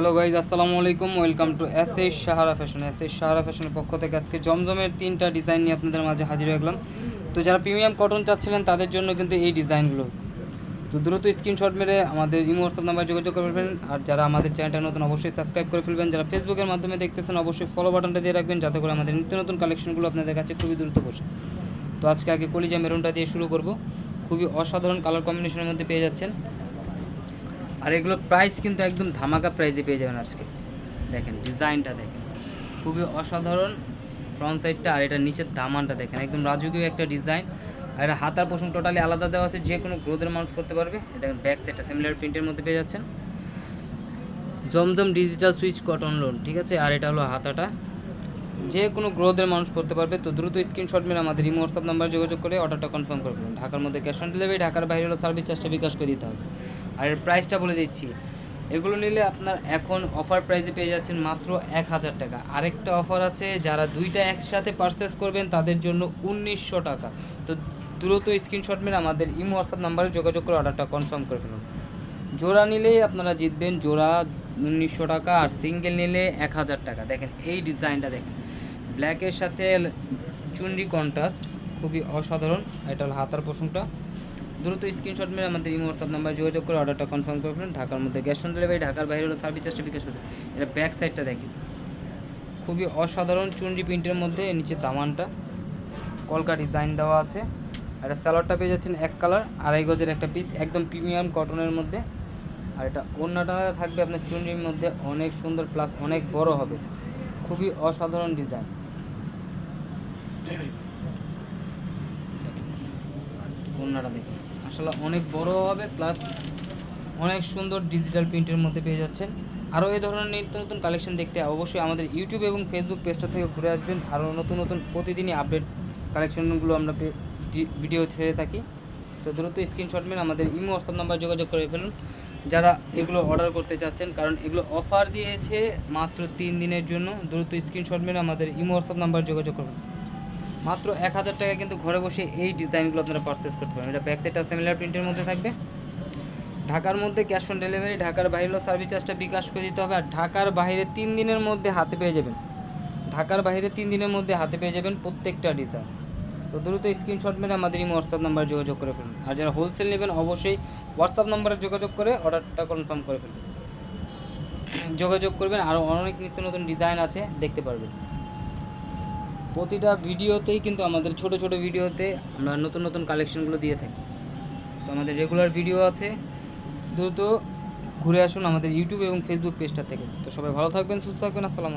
Hello guys, আসসালামু আলাইকুম। Welcome to S S Sahara fashion. S S Sahara ফ্যাশনের পক্ষ থেকে আজকে জমজমের তিনটা ডিজাইন নিয়ে আপনাদের মাঝে হাজির হয়ে গেলাম। তো যারা প্রিমিয়াম কটন চাচ্ছিলেন, তাদের জন্য কিন্তু এই ডিজাইনগুলো। তো দ্রুত স্ক্রিনশট মেরে আমাদের ইমো, হোয়াটসঅ্যাপ নাম্বার যোগাযোগ করে ফেলবেন। আর যারা আমাদের চ্যানেলটা নতুন, অবশ্যই সাবস্ক্রাইব করে ফেলবেন। যারা ফেসবুকের মাধ্যমে দেখতেছেন, অবশ্যই ফলো বাটনটা দিয়ে রাখবেন, যাতে করে আমাদের নিত্য নতুন কালেকশনগুলো আপনাদের কাছে খুবই দ্রুত বসে তো আজকে আগে কলিজা মেরুনটা দিয়ে শুরু করব। খুবই অসাধারণ কালার কম্বিনেশনের মধ্যে পেয়ে যাচ্ছেন। আর এগুলো প্রাইস কিন্তু একদম ধামাকা প্রাইসে পেয়ে যাবেন আজকে। দেখেন ডিজাইনটা দেখেন। খুবই অসাধারণ। ফ্রন্ট সাইডটা আর এটা নিচের দামানটা দেখেন। একদম রাজকীয় একটা ডিজাইন আর এটা হাতার পোষণ টোটালি আলাদা দেওয়া আছে। যে কোনো গ্রোথের মানুষ করতে পারবে। দেখেন ব্যাক সাইডটা সিমিলার প্রিন্টের মধ্যে পেয়ে যাচ্ছেন। Zamzam digital Swiss cotton lawn ঠিক আছে? আর এটা হলো হাতাটা। যে কোনো গ্রোথের মানুষ করতে পারবে, তো দ্রুত স্ক্রিনশট মেরে আমাদের ইমো হোয়াটসঅ্যাপ নাম্বার যোগাযোগ করে অর্ডারটা কনফার্ম করবেন ঢাকার মধ্যে ক্যাশ অন ডেলিভারি ঢাকার বাইরে হলো সার্ভিস চার্জটা বিকাশ করে দিতে হবে। আর এর প্রাইসটা বলে দিচ্ছি, এগুলো নিলে আপনার এখন অফার প্রাইসে পেয়ে যাচ্ছেন মাত্র এক হাজার টাকা। আরেকটা অফার আছে, যারা দুইটা একসাথে পারচেস করবেন, তাদের জন্য উনিশশো টাকা। তো দ্রুত স্ক্রিনশট মেরে আমাদের ইমো হোয়াটসঅ্যাপ নাম্বারে যোগাযোগ করে অর্ডারটা কনফার্ম করে ফেলুন। জোড়া নিলেই আপনারা জিতবেন, জোড়া উনিশশো টাকা, আর সিঙ্গেল নিলে এক হাজার টাকা। দেখেন, এই ডিজাইনটা দেখেন। ব্ল্যাকের সাথে চুনরি কন্ট্রাস্ট খুবই অসাধারণ, এটা হলো হাতার পোষণটা দ্রুত স্ক্রিনশট মেরে আমাদের ইমো হোয়াটসঅ্যাপ নাম্বার যোগাযোগ করে অর্ডারটা কনফার্ম করে ফেলুন। ঢাকার মধ্যে গ্যাস অন ডেলিভারি ঢাকার বাইরে হলো সার্ভিস চার্জটা বিকাশ করবে এটা ব্যাক সাইডটা দেখেন। খুবই অসাধারণ চুনরি প্রিন্টের মধ্যে নিচে দামানটা কলকা ডিজাইন দেওয়া আছে। এটা স্যালাডটা পেয়ে যাচ্ছেন এক কালার আড়াই গজের একটা পিস একদম প্রিমিয়াম কটনের মধ্যে। আর এটা অন্যটা থাকবে আপনার চুনরির মধ্যে, অনেক সুন্দর প্লাস অনেক বড় হবে। খুবই অসাধারণ ডিজাইন অন্যটা দেখুন আসলে অনেক বড় হবে প্লাস অনেক সুন্দর ডিজিটাল প্রিন্টের মধ্যে পেয়ে যাচ্ছেন। আরও এই ধরনের নিত্য নতুন কালেকশন দেখতে অবশ্যই আমাদের ইউটিউব এবং ফেসবুক পেজটা থেকে ঘুরে আসবেন। আরও নতুন নতুন প্রতিদিনই আপডেট কালেকশনগুলো আমরা ভিডিও ছেড়ে থাকি। তো দ্রুত স্ক্রিনশট মেন আমাদের ইমো হোয়াটসঅ্যাপ নাম্বার যোগাযোগ করে ফেলুন। যারা এগুলো অর্ডার করতে চাচ্ছেন, কারণ এগুলো অফার দিয়েছে মাত্র তিন দিনের জন্য, দ্রুত স্ক্রিনশট মেন আমাদের ইমো হোয়াটসঅ্যাপ নাম্বার যোগাযোগ করুন। মাত্র এক হাজার টাকা কিন্তু ঘরে বসে এই ডিজাইনগুলো আপনারা পারচেস করতে পারেন এটা ব্যাক সাইডটা সিমিলার প্রিন্টের মধ্যে থাকবে। ঢাকার মধ্যে ক্যাশ অন ডেলিভারি ঢাকার বাইরে সার্ভিস চার্জটা বিকাশ করে দিতে হবে। আর ঢাকার বাইরে তিন দিনের মধ্যে হাতে পেয়ে যাবেন। ঢাকার বাইরে তিন দিনের মধ্যে হাতে পেয়ে যাবেন প্রত্যেকটা ডিজাইন তো দ্রুত স্ক্রিনশট মেরে আমাদের এই হোয়াটসঅ্যাপ নাম্বার যোগাযোগ করে ফেলুন। আর যারা হোলসেল নেবেন, অবশ্যই হোয়াটসঅ্যাপ নাম্বারে যোগাযোগ করে অর্ডারটা কনফার্ম করে ফেলুন। যোগাযোগ করবেন। আরও অনেক নিত্য নতুন ডিজাইন আছে, দেখতে পারবেন। প্রতিটা ভিডিওতেই কিন্তু আমাদের ছোট ছোট ভিডিওতে আমরা নতুন নতুন কালেকশনগুলো দিয়ে থাকি। তো আমাদের রেগুলার ভিডিও আছে। দ্রুত ঘুরে আসুন আমাদের ইউটিউব এবং ফেসবুক পেজটা থেকে। তো সবাই ভালো থাকবেন, সুস্থ থাকবেন, আসসালামু আলাইকুম।